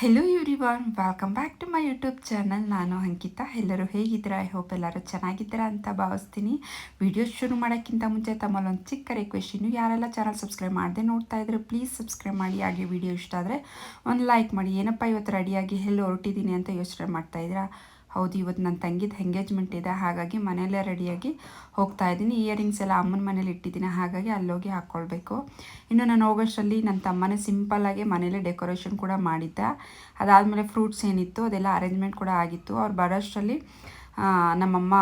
Hello von welcome back to my YouTube channel ನಾನು ಅಂಕಿತಾ. ಎಲ್ಲರೂ ಹೇಗಿದ್ದೀರಾ? ಐ ಹೋಪ್ ಎಲ್ಲರೂ ಚೆನ್ನಾಗಿದ್ದೀರಾ ಅಂತ ಭಾವಿಸ್ತೀನಿ. ವಿಡಿಯೋ ಶುರು ಮಾಡೋಕ್ಕಿಂತ ಮುಂಚೆ ತಮ್ಮಲ್ಲಿ ಒಂದು ಚಿಕ್ಕ ರಿಕ್ವೆಸ್ಟಿನ್ನು ಯಾರೆಲ್ಲ ಚಾನಲ್ ಸಬ್ಸ್ಕ್ರೈಬ್ ಮಾಡದೆ ನೋಡ್ತಾ ಇದ್ರೆ ಪ್ಲೀಸ್ ಸಬ್ಸ್ಕ್ರೈಬ್ ಮಾಡಿ. ಹಾಗೆ ವಿಡಿಯೋ ಇಷ್ಟ ಆದರೆ ಒಂದು ಲೈಕ್ ಮಾಡಿ. ಏನಪ್ಪ ಇವತ್ತು ರೆಡಿಯಾಗಿ ಎಲ್ಲಿ ಹೊರಟಿದ್ದೀನಿ ಅಂತ ಯೋಚನೆ ಮಾಡ್ತಾಯಿದ್ದೀರಾ ಹೌದು ಇವತ್ತು ನನ್ನ ತಂಗಿದ ಎಂಗೇಜ್ಮೆಂಟ್ ಇದೆ, ಹಾಗಾಗಿ ಮನೆಯಲ್ಲೇ ರೆಡಿಯಾಗಿ ಹೋಗ್ತಾ ಇದ್ದೀನಿ. ಇಯರಿಂಗ್ಸ್ ಎಲ್ಲ ಅಮ್ಮನ ಮನೇಲಿ ಇಟ್ಟಿದ್ದೀನಿ, ಹಾಗಾಗಿ ಅಲ್ಲೋಗಿ ಹಾಕ್ಕೊಳ್ಬೇಕು ಇನ್ನು ನಾನು ಹೋಗೋಷ್ಟರಲ್ಲಿ ನನ್ನ ತಮ್ಮನೇ ಸಿಂಪಲ್ಲಾಗಿ ಮನೇಲಿ ಡೆಕೋರೇಷನ್ ಕೂಡ ಮಾಡಿದ್ದೆ. ಅದಾದಮೇಲೆ ಫ್ರೂಟ್ಸ್ ಏನಿತ್ತು, ಅದೆಲ್ಲ ಅರೇಂಜ್ಮೆಂಟ್ ಕೂಡ ಆಗಿತ್ತು. ಅವ್ರು ಬರೋಷ್ಟರಲ್ಲಿ ನಮ್ಮಮ್ಮ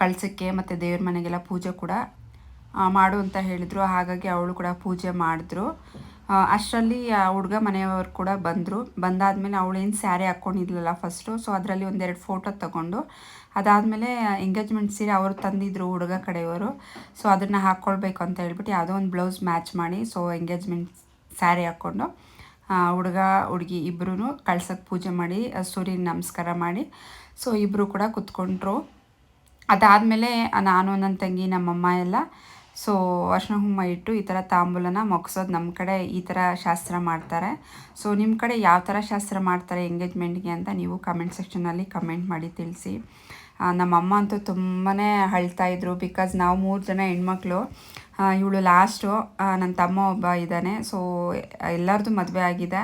ಕಳ್ಸಕ್ಕೆ ಮತ್ತು ದೇವ್ರ ಮನೆಗೆಲ್ಲ ಪೂಜೆ ಕೂಡ ಮಾಡು ಅಂತ ಹೇಳಿದರು. ಹಾಗಾಗಿ ಅವಳು ಕೂಡ ಪೂಜೆ ಮಾಡಿದ್ರು. ಅಷ್ಟರಲ್ಲಿ ಆ ಹುಡುಗ ಮನೆಯವರು ಕೂಡ ಬಂದರು. ಬಂದಾದಮೇಲೆ ಅವಳೇನು ಸ್ಯಾರಿ ಹಾಕ್ಕೊಂಡಿದ್ಲಲ್ಲ ಫಸ್ಟು ಸೊ ಅದರಲ್ಲಿ ಒಂದೆರಡು ಫೋಟೋ ತಗೊಂಡು, ಅದಾದಮೇಲೆ ಎಂಗೇಜ್ಮೆಂಟ್ ಸೀರೆ ಅವರು ತಂದಿದ್ರು ಹುಡುಗ ಕಡೆಯವರು. ಸೊ ಅದನ್ನು ಹಾಕ್ಕೊಳ್ಬೇಕು ಅಂತ ಹೇಳ್ಬಿಟ್ಟು ಯಾವುದೋ ಒಂದು ಬ್ಲೌಸ್ ಮ್ಯಾಚ್ ಮಾಡಿ ಸೊ ಎಂಗೇಜ್ಮೆಂಟ್ ಸ್ಯಾರಿ ಹಾಕ್ಕೊಂಡು ಹುಡುಗ, ಹುಡುಗಿ ಇಬ್ಬರೂ ಕಳ್ಸಕ್ಕೆ ಪೂಜೆ ಮಾಡಿ ಸೂರ್ಯನ ನಮಸ್ಕಾರ ಮಾಡಿ ಸೊ ಇಬ್ಬರು ಕೂಡ ಕುತ್ಕೊಂಡ್ರು. ಅದಾದಮೇಲೆ ನಾನು ನನ್ನ ತಂಗಿ, ನಮ್ಮಮ್ಮ ಎಲ್ಲ ಸೊ ಅರ್ಶಿನ ಕುಂಕುಮ ಇಟ್ಟು ಈ ಥರ ತಾಂಬೂಲನ ಮೊಗ್ಸೋದು ನಮ್ಮ ಕಡೆ ಈ ಥರ ಶಾಸ್ತ್ರ ಮಾಡ್ತಾರೆ. ಸೊ ನಿಮ್ಮ ಕಡೆ ಯಾವ ಥರ ಶಾಸ್ತ್ರ ಮಾಡ್ತಾರೆ ಎಂಗೇಜ್ಮೆಂಟ್ಗೆ ಅಂತ ನೀವು ಕಮೆಂಟ್ ಸೆಕ್ಷನಲ್ಲಿ ಕಮೆಂಟ್ ಮಾಡಿ ತಿಳಿಸಿ. ನಮ್ಮ ಅಮ್ಮ ಅಂತೂ ತುಂಬಾ ಅಳ್ತಾಯಿದ್ರು ಬಿಕಾಸ್ ನಾವು ಮೂರು ಜನ ಹೆಣ್ಮಕ್ಳು. ಇವಳು ಲಾಸ್ಟು ನನ್ನ ತಮ್ಮ ಒಬ್ಬ ಇದ್ದಾನೆ. ಸೊ ಎಲ್ಲರದು ಮದುವೆ ಆಗಿದೆ.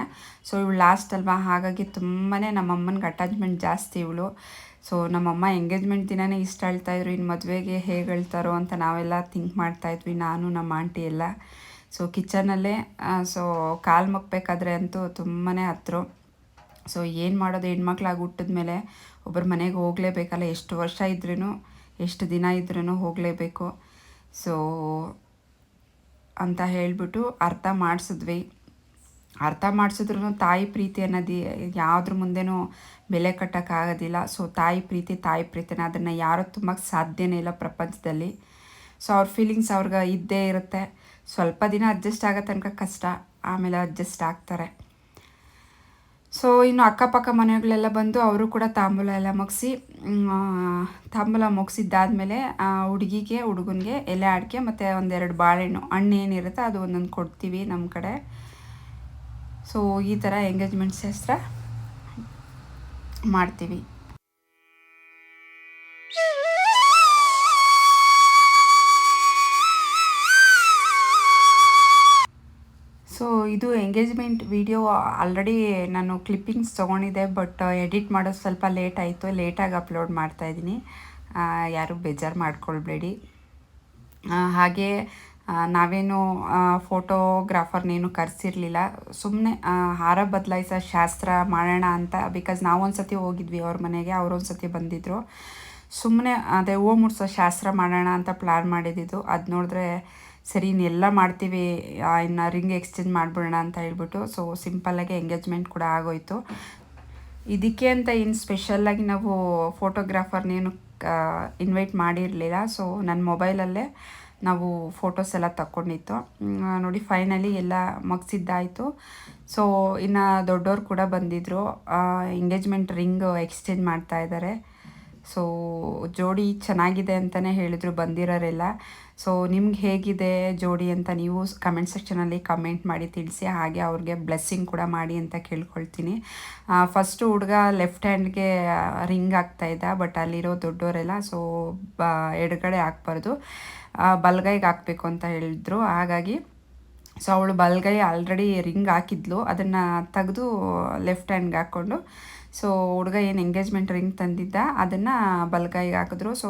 ಸೊ ಇವಳು ಲಾಸ್ಟ್ ಅಲ್ವಾ? ಹಾಗಾಗಿ ತುಂಬಾ ನಮ್ಮಮ್ಮನಿಗೆ ಅಟ್ಯಾಚ್ಮೆಂಟ್ ಜಾಸ್ತಿ ಇವಳು. ಸೊ ನಮ್ಮಮ್ಮ ಎಂಗೇಜ್ಮೆಂಟ್ ದಿನವೇ ಇಷ್ಟ ಹೇಳ್ತಾಯಿದ್ರು ಇನ್ನು ಮದುವೆಗೆ ಹೇಗೆ ಹೇಳ್ತಾರೋ ಅಂತ ನಾವೆಲ್ಲ ಥಿಂಕ್ ಮಾಡ್ತಾಯಿದ್ವಿ ನಾನು, ನಮ್ಮ ಆಂಟಿ ಎಲ್ಲ. ಸೊ ಕಿಚನಲ್ಲೇ ಸೊ ಕಾಲು ಮಕ್ಕಬೇಕಾದ್ರೆ ಅಂತೂ ತುಂಬಾ ಹತ್ರ. ಸೊ ಏನು ಮಾಡೋದು? ಹೆಣ್ಮಕ್ಳಾಗಿ ಹುಟ್ಟಿದ ಮೇಲೆ ಒಬ್ಬರ ಮನೆಗೆ ಹೋಗಲೇಬೇಕಲ್ಲ, ಎಷ್ಟು ವರ್ಷ ಇದ್ರೂ ಎಷ್ಟು ದಿನ ಇದ್ರೂ ಹೋಗಲೇಬೇಕು. ಸೊ ಅಂತ ಹೇಳಿಬಿಟ್ಟು ಅರ್ಥ ಮಾಡಿಸಿದ್ವಿ. ಅರ್ಥ ಮಾಡಿಸಿದ್ರು ತಾಯಿ ಪ್ರೀತಿ ಅನ್ನೋದು ಯಾವುದ್ರ ಮುಂದೆನೂ ಬೆಲೆ ಕಟ್ಟೋಕ್ಕಾಗೋದಿಲ್ಲ ಸೊ ತಾಯಿ ಪ್ರೀತಿ, ತಾಯಿ ಪ್ರೀತಿನ ಅದನ್ನು ಯಾರೂ ತುಂಬಕ್ಕೆ ಸಾಧ್ಯನೇ ಇಲ್ಲ ಪ್ರಪಂಚದಲ್ಲಿ. ಸೊ ಅವ್ರ ಫೀಲಿಂಗ್ಸ್ ಅವ್ರಿಗೆ ಇದ್ದೇ ಇರುತ್ತೆ. ಸ್ವಲ್ಪ ದಿನ ಅಡ್ಜಸ್ಟ್ ಆಗೋ ತನಕ ಕಷ್ಟ. ಆಮೇಲೆ ಅಡ್ಜಸ್ಟ್ ಆಗ್ತಾರೆ. ಸೊ ಇನ್ನು ಅಕ್ಕಪಕ್ಕ ಮನೆಗಳೆಲ್ಲ ಬಂದು ಅವರು ಕೂಡ ತಾಂಬೂಲ ಎಲ್ಲ ಮುಗಿಸಿ ತಾಂಬೂಲ ಮುಗಿಸಿದ್ದಾದಮೇಲೆ ಹುಡುಗಿಗೆ, ಹುಡುಗನಿಗೆ ಎಲೆ ಅಡಿಕೆ ಮತ್ತು ಒಂದೆರಡು ಬಾಳೆಹಣ್ಣು. ಹಣ್ಣು ಏನಿರುತ್ತೆ ಅದು ಒಂದೊಂದು ಕೊಡ್ತೀವಿ ನಮ್ಮ ಕಡೆ. ಸೊ ಈ ಥರ ಎಂಗೇಜ್ಮೆಂಟ್ ಶಾಸ್ತ್ರ ಮಾಡ್ತೀವಿ. ಸೊ ಇದು ಎಂಗೇಜ್ಮೆಂಟ್ ವಿಡಿಯೋ ಆಲ್ರೆಡಿ ನಾನು ಕ್ಲಿಪ್ಪಿಂಗ್ಸ್ ತೊಗೊಂಡಿದ್ದೆ ಬಟ್ ಎಡಿಟ್ ಮಾಡೋದು ಸ್ವಲ್ಪ ಲೇಟ್ ಆಯಿತು. ಲೇಟಾಗಿ ಅಪ್ಲೋಡ್ ಮಾಡ್ತಾಯಿದ್ದೀನಿ ಯಾರು ಬೇಜಾರು ಮಾಡ್ಕೊಳ್ಬೇಡಿ. ಹಾಗೆ ನಾವೇನು ಫೋಟೋಗ್ರಾಫರ್ನೇನು ಕರೆಸಿರ್ಲಿಲ್ಲ. ಸುಮ್ಮನೆ ಹಾರ ಬದಲಾಯಿಸೋ ಶಾಸ್ತ್ರ ಮಾಡೋಣ ಅಂತ ಬಿಕಾಸ್ ನಾವೊಂದು ಸತಿ ಹೋಗಿದ್ವಿ ಅವ್ರ ಮನೆಗೆ ಅವರೊಂದು ಸತಿ ಬಂದಿದ್ದರು ಸುಮ್ಮನೆ ಅದೇ ಹೂವು ಮುಡ್ಸೋ ಶಾಸ್ತ್ರ ಮಾಡೋಣ ಅಂತ ಪ್ಲ್ಯಾನ್ ಮಾಡಿದ್ದಿದ್ದು. ಅದು ನೋಡಿದ್ರೆ ಸರಿ, ಇನ್ನೆಲ್ಲ ಮಾಡ್ತೀವಿ ಇನ್ನು ರಿಂಗ್ ಎಕ್ಸ್ಚೇಂಜ್ ಮಾಡಿಬಿಡೋಣ ಅಂತ ಹೇಳ್ಬಿಟ್ಟು ಸೊ ಸಿಂಪಲ್ಲಾಗಿ ಎಂಗೇಜ್ಮೆಂಟ್ ಕೂಡ ಆಗೋಯ್ತು. ಇದಕ್ಕೆ ಅಂತ ಇನ್ನು ಸ್ಪೆಷಲ್ಲಾಗಿ ನಾವು ಫೋಟೋಗ್ರಾಫರ್ನೇನು ಇನ್ವೈಟ್ ಮಾಡಿರಲಿಲ್ಲ. ಸೊ ನನ್ನ ಮೊಬೈಲಲ್ಲೇ ನಾವು ಫೋಟೋಸ್ ಎಲ್ಲ ತಕ್ಕೊಂಡಿತ್ತು. ನೋಡಿ ಫೈನಲಿ ಎಲ್ಲ ಮುಗಿಸಿದ್ದಾಯಿತು. ಸೊ ಇನ್ನು ದೊಡ್ಡವ್ರು ಕೂಡ ಬಂದಿದ್ದರು ಎಂಗೇಜ್ಮೆಂಟ್ ರಿಂಗ್ ಎಕ್ಸ್ಚೇಂಜ್ ಮಾಡ್ತಾ ಇದ್ದಾರೆ ಸೊ ಜೋಡಿ ಚೆನ್ನಾಗಿದೆ ಅಂತಲೇ ಹೇಳಿದರು, ಬಂದಿರೋರೆಲ್ಲ. ಸೊ ನಿಮ್ಗೆ ಹೇಗಿದೆ ಜೋಡಿ ಅಂತ ನೀವು ಕಮೆಂಟ್ ಸೆಕ್ಷನಲ್ಲಿ ಕಮೆಂಟ್ ಮಾಡಿ ತಿಳಿಸಿ, ಹಾಗೆ ಅವ್ರಿಗೆ ಬ್ಲೆಸ್ಸಿಂಗ್ ಕೂಡ ಮಾಡಿ ಅಂತ ಕೇಳ್ಕೊಳ್ತೀನಿ. ಫಸ್ಟು ಹುಡುಗ ಲೆಫ್ಟ್ ಹ್ಯಾಂಡ್ಗೆ ರಿಂಗ್ ಆಗ್ತಾಯಿದ್ದ ಬಟ್ ಅಲ್ಲಿರೋ ದೊಡ್ಡವರೆಲ್ಲ ಸೊ ಎಡಗಡೆ ಹಾಕ್ಬಾರ್ದು. ಬಲ್ಗೈಗೆ ಹಾಕಬೇಕು ಅಂತ ಹೇಳಿದ್ರು. ಹಾಗಾಗಿ ಸೊ ಅವಳು ಬಲ್ಗೈ ಆಲ್ರೆಡಿ ರಿಂಗ್ ಹಾಕಿದ್ಲು. ಅದನ್ನು ತೆಗೆದು ಲೆಫ್ಟ್ ಹ್ಯಾಂಡ್ಗೆ ಹಾಕ್ಕೊಂಡು. ಸೊ ಹುಡುಗ ಏನು ಎಂಗೇಜ್ಮೆಂಟ್ ರಿಂಗ್ ತಂದಿದ್ದ, ಅದನ್ನು ಬಲ್ಗೈಗೆ ಹಾಕಿದ್ರು. ಸೊ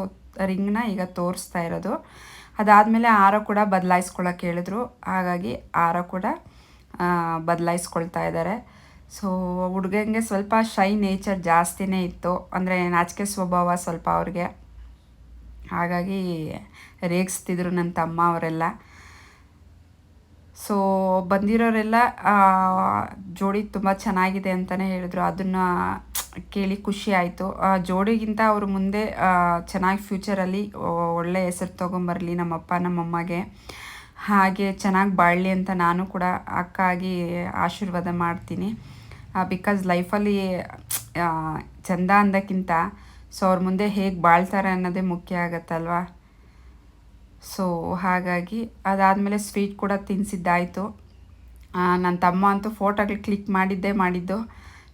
ರಿಂಗ್ನ ಈಗ ತೋರಿಸ್ತಾ ಇರೋದು. ಅದಾದಮೇಲೆ ಆರ ಕೂಡ ಬದಲಾಯಿಸ್ಕೊಳಕ್ಕೆ ಹೇಳಿದ್ರು. ಹಾಗಾಗಿ ಆರ ಕೂಡ ಬದಲಾಯಿಸ್ಕೊಳ್ತಾ ಇದ್ದಾರೆ ಸೊ ಹುಡುಗಂಗೆ ಸ್ವಲ್ಪ ಶೈ ನೇಚರ್ ಜಾಸ್ತಿನೇ ಇತ್ತು. ಅಂದರೆ ನಾಚಿಕೆ ಸ್ವಭಾವ ಸ್ವಲ್ಪ ಅವ್ರಿಗೆ. ಹಾಗಾಗಿ ರೇಗಿಸ್ತಿದ್ರು ನನ್ನ ತಮ್ಮ ಅವರೆಲ್ಲ. ಸೊ ಬಂದಿರೋರೆಲ್ಲ ಜೋಡಿ ತುಂಬ ಚೆನ್ನಾಗಿದೆ ಅಂತಲೇ ಹೇಳಿದ್ರು. ಅದನ್ನು ಕೇಳಿ ಖುಷಿ ಆಯಿತು. ಜೋಡಿಗಿಂತ ಅವರು ಮುಂದೆ ಚೆನ್ನಾಗಿ ಫ್ಯೂಚರಲ್ಲಿ ಒಳ್ಳೆ ಹೆಸರು ತೊಗೊಂಬರಲಿ ನಮ್ಮಪ್ಪ, ನಮ್ಮಮ್ಮಗೆ. ಹಾಗೆ ಚೆನ್ನಾಗಿ ಬಾಳಲಿ ಅಂತ ನಾನು ಕೂಡ ಅಕ್ಕ ಆಗಿ ಆಶೀರ್ವಾದ ಮಾಡ್ತೀನಿ. ಬಿಕಾಸ್ ಲೈಫಲ್ಲಿ ಚಂದ ಅಂದಕ್ಕಿಂತ, ಸೊ ಅವ್ರ ಮುಂದೆ ಹೇಗೆ ಬಾಳ್ತಾರೆ ಅನ್ನೋದೇ ಮುಖ್ಯ ಆಗತ್ತಲ್ವಾ? ಸೊ ಹಾಗಾಗಿ ಅದಾದಮೇಲೆ ಸ್ವೀಟ್ ಕೂಡ ತಿನ್ನಿಸಿದ್ದಾಯಿತು ನನ್ನ ತಮ್ಮ ಅಂತೂ ಫೋಟೋಗಳು ಕ್ಲಿಕ್ ಮಾಡಿದ್ದೇ ಮಾಡಿದ್ದು.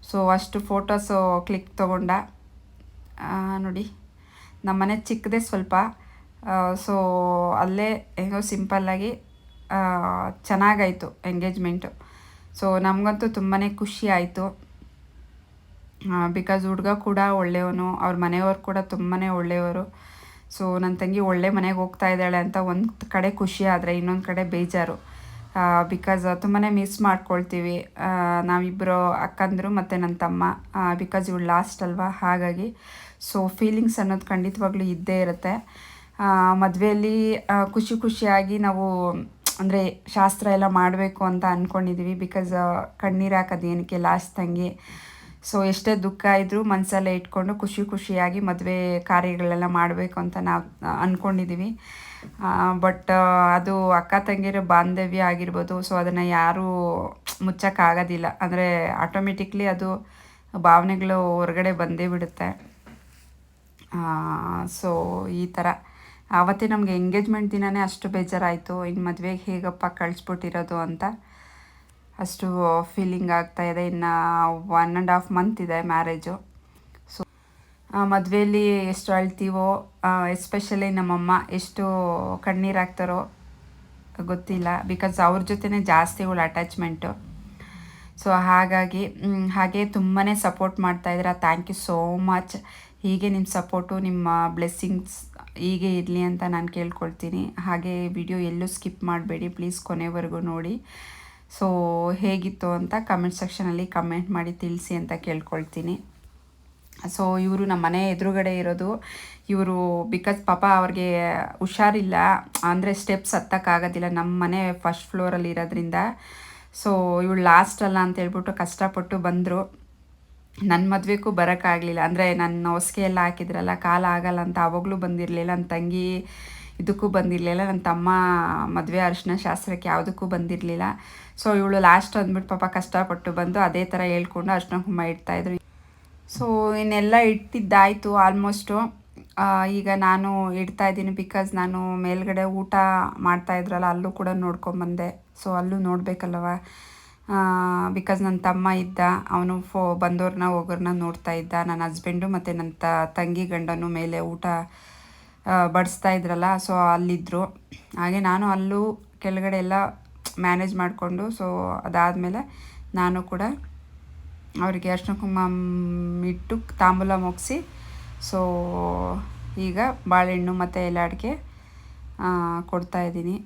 ಸೊ ಅಷ್ಟು ಫೋಟೋಸು ಕ್ಲಿಕ್ ತೊಗೊಂಡ. ನೋಡಿ ನಮ್ಮನೆ ಚಿಕ್ಕದೇ ಸ್ವಲ್ಪ. ಸೊ ಅಲ್ಲೇ ಹೆಂಗೋ ಸಿಂಪಲ್ಲಾಗಿ ಚೆನ್ನಾಗಾಯಿತು ಎಂಗೇಜ್ಮೆಂಟು ಸೊ ನಮಗಂತೂ ತುಂಬಾ ಖುಷಿ ಆಯಿತು. ಬಿಕಾಸ್ ಹುಡುಗ ಕೂಡ ಒಳ್ಳೆಯವನು, ಅವ್ರ ಮನೆಯವರು ಕೂಡ ತುಂಬಾ ಒಳ್ಳೆಯವರು. ಸೊ ನನ್ನ ತಂಗಿ ಒಳ್ಳೆ ಮನೆಗೆ ಹೋಗ್ತಾ ಇದ್ದಾಳೆ ಅಂತ ಒಂದು ಕಡೆ ಖುಷಿ ಆದರೆ ಇನ್ನೊಂದು ಕಡೆ ಬೇಜಾರು. ಬಿಕಾಸ್ ತುಂಬಾ ಮಿಸ್ ಮಾಡ್ಕೊಳ್ತೀವಿ. ನಾವಿಬ್ಬರು ಅಕ್ಕಂದರು ಮತ್ತು ನನ್ನ ತಮ್ಮ. ಬಿಕಾಸ್ ಇವಳು ಲಾಸ್ಟ್ ಅಲ್ವಾ? ಹಾಗಾಗಿ ಸೊ ಫೀಲಿಂಗ್ಸ್ ಅನ್ನೋದು ಖಂಡಿತವಾಗ್ಲೂ ಇದ್ದೇ ಇರುತ್ತೆ. ಮದುವೆಯಲ್ಲಿ ಖುಷಿ ಖುಷಿಯಾಗಿ ನಾವು, ಅಂದರೆ ಶಾಸ್ತ್ರ ಎಲ್ಲ ಮಾಡಬೇಕು ಅಂತ ಅಂದ್ಕೊಂಡಿದ್ದೀವಿ ಬಿಕಾಸ್ ಕಣ್ಣೀರು ಹಾಕೋದು ಏನಕ್ಕೆ? ಲಾಸ್ಟ್ ತಂಗಿ. ಸೊ ಎಷ್ಟೇ ದುಃಖ ಇದ್ದರೂ ಮನಸ್ಸಲ್ಲೇ ಇಟ್ಕೊಂಡು ಖುಷಿ ಖುಷಿಯಾಗಿ ಮದುವೆ ಕಾರ್ಯಗಳೆಲ್ಲ ಮಾಡಬೇಕು ಅಂತ ನಾವು ಅಂದ್ಕೊಂಡಿದ್ದೀವಿ ಬಟ್ ಅದು ಅಕ್ಕ ತಂಗಿರ ಬಾಂಧವ್ಯ ಆಗಿರ್ಬೋದು, ಸೊ ಅದನ್ನು ಯಾರೂ ಮುಚ್ಚೋಕ್ಕಾಗೋದಿಲ್ಲ. ಅಂದರೆ ಆಟೋಮೆಟಿಕ್ಲಿ ಅದು ಭಾವನೆಗಳು ಹೊರಗಡೆ ಬಂದೇ ಬಿಡುತ್ತೆ. ಸೊ ಈ ಥರ. ಆವತ್ತೇ ನಮಗೆ ಎಂಗೇಜ್ಮೆಂಟ್ ದಿನವೇ ಅಷ್ಟು ಬೇಜಾರಾಯಿತು. ಇನ್ನು ಮದುವೆಗೆ ಹೇಗಪ್ಪ ಕಳಿಸ್ಬಿಟ್ಟಿರೋದು ಅಂತ. ಅಷ್ಟು ಫೀಲಿಂಗ್ ಆಗ್ತಾ ಇದೆ. ಇನ್ನು ಒನ್ ಆ್ಯಂಡ್ ಹಾಫ್ ಮಂತ್ ಇದೆ ಮ್ಯಾರೇಜು ಸೊ ಮದುವೆಯಲ್ಲಿ ಎಷ್ಟು ಅಳ್ತೀವೋ ಎಸ್ಪೆಷಲಿ ನಮ್ಮಮ್ಮ ಎಷ್ಟು ಕಣ್ಣೀರು ಹಾಕ್ತಾರೋ ಗೊತ್ತಿಲ್ಲ. ಬಿಕಾಸ್ ಅವ್ರ ಜೊತೆನೇ ಜಾಸ್ತಿ ಇವಳು ಅಟ್ಯಾಚ್ಮೆಂಟು ಸೊ ಹಾಗಾಗಿ ಹಾಗೆ ತುಂಬಾ ಸಪೋರ್ಟ್ ಮಾಡ್ತಾಯಿದ್ದೀರಾ ಥ್ಯಾಂಕ್ ಯು ಸೋ ಮಚ್ ಹೀಗೆ ನಿಮ್ಮ ಸಪೋರ್ಟು ನಿಮ್ಮ ಬ್ಲೆಸ್ಸಿಂಗ್ಸ್ ಹೀಗೆ ಇರಲಿ ಅಂತ ನಾನು ಕೇಳ್ಕೊಳ್ತೀನಿ. ಹಾಗೆ ವಿಡಿಯೋ ಎಲ್ಲೂ ಸ್ಕಿಪ್ ಮಾಡಬೇಡಿ. ಪ್ಲೀಸ್ ಕೊನೆವರೆಗೂ ನೋಡಿ. ಸೊ ಹೇಗಿತ್ತು ಅಂತ ಕಮೆಂಟ್ ಸೆಕ್ಷನಲ್ಲಿ ಕಮೆಂಟ್ ಮಾಡಿ ತಿಳಿಸಿ ಅಂತ ಕೇಳ್ಕೊಳ್ತೀನಿ. ಸೊ ಇವರು ನಮ್ಮ ಮನೆ ಎದುರುಗಡೆ ಇರೋದು, ಇವರು ಬಿಕಾಸ್ ಪಾಪ ಅವ್ರಿಗೆ ಹುಷಾರಿಲ್ಲ, ಅಂದರೆ ಸ್ಟೆಪ್ಸ್ ಹತ್ತಕ್ಕಾಗೋದಿಲ್ಲ, ನಮ್ಮ ಮನೆ ಫಸ್ಟ್ ಫ್ಲೋರಲ್ಲಿ ಇರೋದ್ರಿಂದ. ಸೊ ಇವಳು ಲಾಸ್ಟ್ ಅಲ್ಲ ಅಂತ ಹೇಳ್ಬಿಟ್ಟು ಕಷ್ಟಪಟ್ಟು ಬಂದರು. ನನ್ನ ಮದುವೆಗೂ ಬರೋಕ್ಕಾಗಲಿಲ್ಲ, ಅಂದರೆ ನನ್ನ ಹೊಸಿಗೆ ಎಲ್ಲ ಹಾಕಿದ್ರಲ್ಲ, ಕಾಲ ಆಗಲ್ಲ ಅಂತ ಅವಾಗಲೂ ಬಂದಿರಲಿಲ್ಲ ನನ್ನ ತಂಗಿ ಇದಕ್ಕೂ ಬಂದಿರಲಿಲ್ಲ ನನ್ನ ತಮ್ಮ ಮದುವೆ ಅರಿಶಿನ ಶಾಸ್ತ್ರಕ್ಕೆ ಯಾವುದಕ್ಕೂ ಬಂದಿರಲಿಲ್ಲ. ಸೊ ಇವಳು ಲಾಸ್ಟ್ ಅಂದ್ಬಿಟ್ಟು ಪಾಪ ಕಷ್ಟಪಟ್ಟು ಬಂದು ಅದೇ ಥರ ಹೇಳ್ಕೊಂಡು ಅರ್ಶಿನ ಕುಂಭ ಇಡ್ತಾಯಿದ್ರು ಸೊ ಇನ್ನೆಲ್ಲ ಇಟ್ಟಿದ್ದಾಯಿತು ಆಲ್ಮೋಸ್ಟು ಈಗ ನಾನು ಇಡ್ತಾ ಇದ್ದೀನಿ ಬಿಕಾಸ್ ನಾನು ಮೇಲ್ಗಡೆ ಊಟ ಮಾಡ್ತಾ ಇದ್ರಲ್ಲ, ಅಲ್ಲೂ ಕೂಡ ನೋಡ್ಕೊಂಬಂದೆ ಸೊ ಅಲ್ಲೂ ನೋಡಬೇಕಲ್ಲವ? ಬಿಕಾಸ್ ನನ್ನ ತಮ್ಮ ಇದ್ದ, ಅವನು ಫೋ ಬಂದವ್ರನ್ನ ಹೋಗೋರನ್ನ ನೋಡ್ತಾ ಇದ್ದ. ನನ್ನ ಹಸ್ಬೆಂಡು ಮತ್ತು ನನ್ನ ತ, ತಂಗಿ ಗಂಡನು ಮೇಲೆ ಊಟ ಬಡಿಸ್ತಾ ಇದ್ರಲ್ಲ ಸೊ ಅಲ್ಲಿದ್ದರು ಹಾಗೆ ನಾನು ಅಲ್ಲೂ ಕೆಳಗಡೆ ಎಲ್ಲ ಮ್ಯಾನೇಜ್ ಮಾಡಿಕೊಂಡು ಸೊ ಅದಾದಮೇಲೆ ನಾನು ಕೂಡ ಅವರಿಗೆ ಅರ್ಶಿನ ಕುಂಕುಮ ಇಟ್ಟು ತಾಂಬೂಲ ಮುಗಿಸಿ ಸೊ ಈಗ ಬಾಳೆಹಣ್ಣು ಮತ್ತು ಎಲ್ಲ ಅಡಿಕೆ ಕೊಡ್ತಾಯಿದ್ದೀನಿ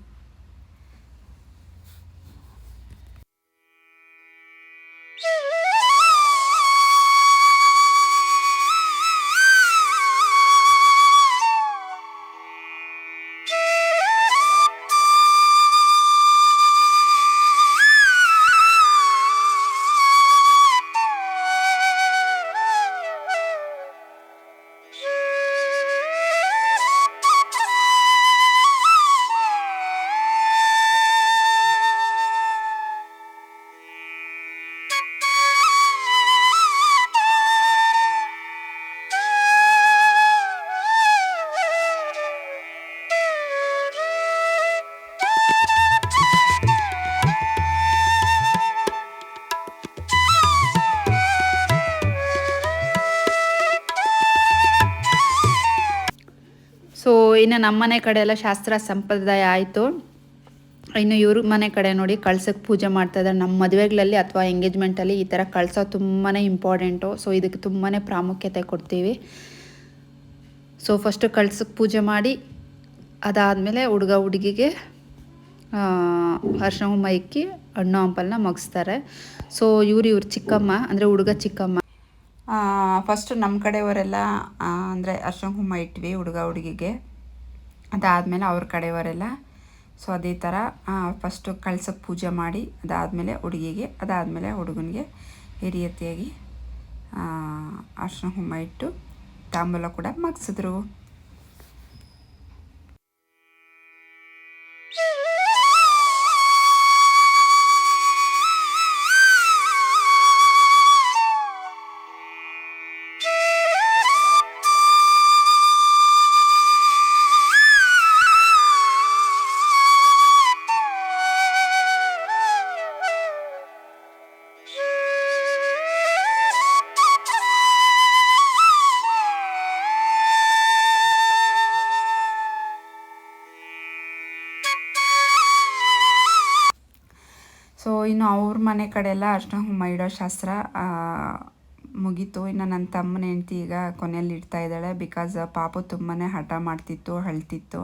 ಇನ್ನು ನಮ್ಮ ಮನೆ ಕಡೆ ಎಲ್ಲ ಶಾಸ್ತ್ರ ಸಂಪ್ರದಾಯ ಆಯಿತು. ಇನ್ನು ಇವ್ರ ಮನೆ ಕಡೆ ನೋಡಿ ಕಳ್ಸಕ್ಕೆ ಪೂಜೆ ಮಾಡ್ತಾ ಇದ್ದಾರೆ. ನಮ್ಮ ಮದುವೆಗಳಲ್ಲಿ ಅಥವಾ ಎಂಗೇಜ್ಮೆಂಟಲ್ಲಿ ಈ ಥರ ಕಳ್ಸೋ ತುಂಬಾ ಇಂಪಾರ್ಟೆಂಟು ಸೊ ಇದಕ್ಕೆ ತುಂಬಾ ಪ್ರಾಮುಖ್ಯತೆ ಕೊಡ್ತೀವಿ. ಸೊ ಫಸ್ಟು ಕಳ್ಸಕ್ಕೆ ಪೂಜೆ ಮಾಡಿ, ಅದಾದಮೇಲೆ ಹುಡುಗ ಹುಡುಗಿಗೆ ಅರ್ಶನ ಮೈಕ್ಕಿ ಹಣ್ಣು ಹಂಪಲ್ನ ಮಗಿಸ್ತಾರೆ. ಸೊ ಇವ್ರು ಇವ್ರ ಚಿಕ್ಕಮ್ಮ, ಅಂದರೆ ಹುಡುಗ ಚಿಕ್ಕಮ್ಮ. ಫಸ್ಟು ನಮ್ಮ ಕಡೆಯವರೆಲ್ಲ ಅಂದರೆ ಅರ್ಶನ ಕುಂಕುಮ ಇಟ್ವಿ ಹುಡುಗ ಹುಡುಗಿಗೆ. ಅದಾದಮೇಲೆ ಅವ್ರ ಕಡೆಯವರೆಲ್ಲ. ಸೊ ಅದೇ ಥರ ಫಸ್ಟು ಕಳ್ಸಕ್ಕೆ ಪೂಜೆ ಮಾಡಿ, ಅದಾದಮೇಲೆ ಹುಡುಗಿಗೆ, ಅದಾದಮೇಲೆ ಹುಡುಗನಿಗೆ ಹಿರಿಯತಿಯಾಗಿ ಅರ್ಶಿನ ಹುಮ್ಮ ಇಟ್ಟು, ತಾಂಬೂಲ ಕೂಡ ಮಗ್ಸಿದ್ರು. ಸೊ ಇನ್ನು ಅವ್ರ ಮನೆ ಕಡೆ ಎಲ್ಲ ಅರ್ಶಿನ ಕುಂಕುಮ ಇಡೋ ಶಾಸ್ತ್ರ ಮುಗೀತು. ಇನ್ನು ನನ್ನ ತಮ್ಮನ ಹೆಂಡ್ತಿ ಈಗ ಕೊನೆಯಲ್ಲಿ ಇಡ್ತಾ ಇದ್ದಾಳೆ. ಬಿಕಾಸ್ ಪಾಪು ತುಂಬಾ ಹಠ ಮಾಡ್ತಿತ್ತು, ಅಳ್ತಿತ್ತು.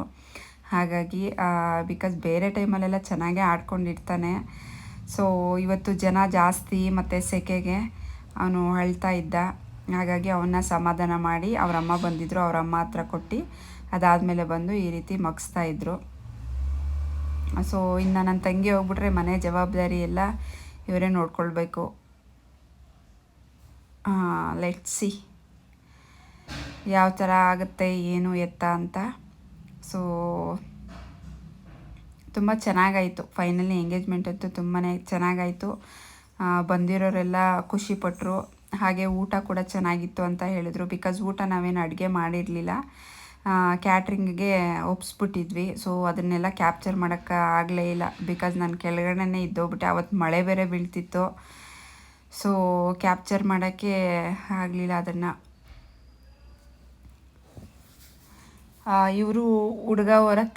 ಹಾಗಾಗಿ ಬಿಕಾಸ್ ಬೇರೆ ಟೈಮಲ್ಲೆಲ್ಲ ಚೆನ್ನಾಗೇ ಆಡ್ಕೊಂಡಿರ್ತಾನೆ ಸೊ ಇವತ್ತು ಜನ ಜಾಸ್ತಿ ಮತ್ತು ಸೆಕೆಗೆ ಅವನು ಅಳ್ತಾ ಇದ್ದ. ಹಾಗಾಗಿ ಅವನ್ನ ಸಮಾಧಾನ ಮಾಡಿ, ಅವರಮ್ಮ ಬಂದಿದ್ದರು ಅವರಮ್ಮ ಹತ್ರ ಕೊಟ್ಟು ಅದಾದಮೇಲೆ ಬಂದು ಈ ರೀತಿ ಮಗಿಸ್ತಾ ಇದ್ರು. ಸೊ ಇನ್ನು ನನ್ನ ತಂಗಿ ಹೋಗ್ಬಿಟ್ರೆ ಮನೆ ಜವಾಬ್ದಾರಿ ಎಲ್ಲ ಇವರೇ ನೋಡ್ಕೊಳ್ಬೇಕು. ಲೆಟ್ ಸಿ ಯಾವ ಥರ ಆಗುತ್ತೆ, ಏನು ಎತ್ತ ಅಂತ. ಸೊ ತುಂಬ ಚೆನ್ನಾಗಾಯಿತು. ಫೈನಲಿ ಎಂಗೇಜ್ಮೆಂಟ್ ಅಂತೂ ತುಂಬಾ ಚೆನ್ನಾಗಾಯಿತು. ಬಂದಿರೋರೆಲ್ಲ ಖುಷಿಪಟ್ಟರು ಹಾಗೆ ಊಟ ಕೂಡ ಚೆನ್ನಾಗಿತ್ತು ಅಂತ ಹೇಳಿದರು. ಬಿಕಾಸ್ ಊಟ ನಾವೇನು ಅಡುಗೆ ಮಾಡಿರಲಿಲ್ಲ. ಕ್ಯಾಟ್ರಿಂಗ್ಗೆ ಒಪ್ಸ್ಬಿಟ್ಟಿದ್ವಿ. ಸೊ ಅದನ್ನೆಲ್ಲ ಕ್ಯಾಪ್ಚರ್ ಮಾಡೋಕ್ಕೆ ಆಗಲೇ ಇಲ್ಲ. ಬಿಕಾಸ್ ನಾನು ಕೆಳಗಡೆನೇ ಇದ್ದೋಗ್ಬಿಟ್ಟೆ. ಅವತ್ತು ಮಳೆ ಬೇರೆ ಬೀಳ್ತಿತ್ತು. ಸೊ ಕ್ಯಾಪ್ಚರ್ ಮಾಡೋಕ್ಕೆ ಆಗಲಿಲ್ಲ ಅದನ್ನು. ಇವರು ಹುಡುಗ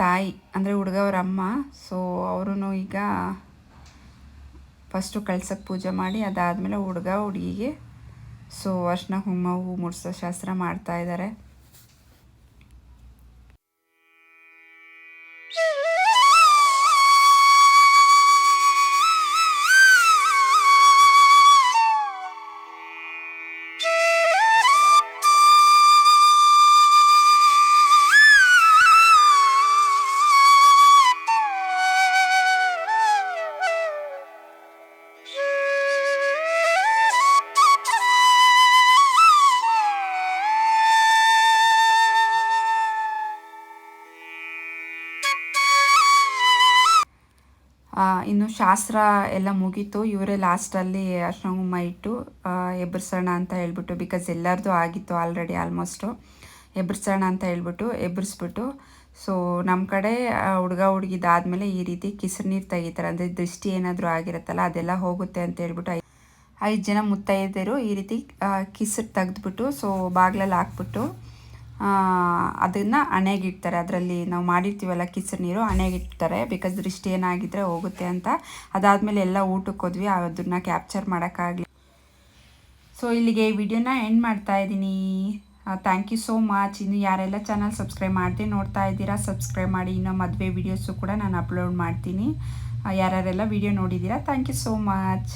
ತಾಯಿ, ಅಂದರೆ ಹುಡುಗ ಅವರ ಅಮ್ಮ. ಸೊ ಅವರು ಈಗ ಫಸ್ಟು ಕಳ್ಸಕ್ಕೆ ಪೂಜೆ ಮಾಡಿ, ಅದಾದಮೇಲೆ ಹುಡುಗ ಹುಡುಗಿಗೆ ಸೊ ಅರ್ಶಿನ ಹುಮ್ಮ ಹೂ ಮುಡ್ಸೋ ಶಾಸ್ತ್ರ ಮಾಡ್ತಾ ಇನ್ನು ಶಾಸ್ತ್ರ ಎಲ್ಲ ಮುಗೀತು. ಇವರೇ ಲಾಸ್ಟಲ್ಲಿ ಕುಂಕುಮ ಇಟ್ಟು ಎಬ್ಬರ್ಸೋಣ ಅಂತ ಹೇಳ್ಬಿಟ್ಟು ಬಿಕಾಸ್ ಎಲ್ಲರದು ಆಗಿತ್ತು ಆಲ್ರೆಡಿ ಆಲ್ಮೋಸ್ಟು ಎಬ್ಬರ್ಸೋಣ ಅಂತ ಹೇಳ್ಬಿಟ್ಟು ಎಬ್ಬರಿಸ್ಬಿಟ್ಟು ಸೊ ನಮ್ಮ ಕಡೆ ಹುಡುಗ ಹುಡುಗಿದಾದ್ಮೇಲೆ ಈ ರೀತಿ ಕಿಸಿರು ನೀರು ತೆಗಿತಾರೆ. ಅಂದರೆ ದೃಷ್ಟಿ ಏನಾದರೂ ಆಗಿರುತ್ತಲ್ಲ, ಅದೆಲ್ಲ ಹೋಗುತ್ತೆ ಅಂತ ಹೇಳ್ಬಿಟ್ಟು ಐದು ಜನ ಮುತ್ತೈದೆಯರು ಈ ರೀತಿ ಕಿಸಿರು ತೆಗೆದ್ಬಿಟ್ಟು ಸೊ ಬಾಗ್ಲಲ್ಲಿ ಹಾಕ್ಬಿಟ್ಟು ಅದನ್ನು ಹಣೆಗಿಡ್ತಾರೆ. ಅದರಲ್ಲಿ ನಾವು ಮಾಡಿರ್ತೀವಲ್ಲ ಕಿಸರು ನೀರು, ಹಣೆಗಿಡ್ತಾರೆ. ಬಿಕಾಸ್ ದೃಷ್ಟಿ ಏನಾಗಿದ್ದರೆ ಹೋಗುತ್ತೆ ಅಂತ. ಅದಾದಮೇಲೆ ಎಲ್ಲ ಊಟಕ್ಕೆ ಹೋದ್ವಿ. ಅದನ್ನು ಕ್ಯಾಪ್ಚರ್ ಮಾಡೋಕ್ಕಾಗಲಿ. ಸೊ ಇಲ್ಲಿಗೆ ವಿಡಿಯೋನ ಎಂಡ್ ಮಾಡ್ತಾ ಇದ್ದೀನಿ. ಥ್ಯಾಂಕ್ ಯು ಸೋ ಮಚ್ ಇನ್ನು ಯಾರೆಲ್ಲ ಚಾನಲ್ ಸಬ್ಸ್ಕ್ರೈಬ್ ಮಾಡದೆ ನೋಡ್ತಾ ಇದ್ದೀರಾ ಸಬ್ಸ್ಕ್ರೈಬ್ ಮಾಡಿ. ಇನ್ನು ಮದುವೆ ವೀಡಿಯೋಸು ಕೂಡ ನಾನು ಅಪ್ಲೋಡ್ ಮಾಡ್ತೀನಿ. ಯಾರ್ಯಾರೆಲ್ಲ ವಿಡಿಯೋ ನೋಡಿದ್ದೀರಾ ಥ್ಯಾಂಕ್ ಯು ಸೋ ಮಚ್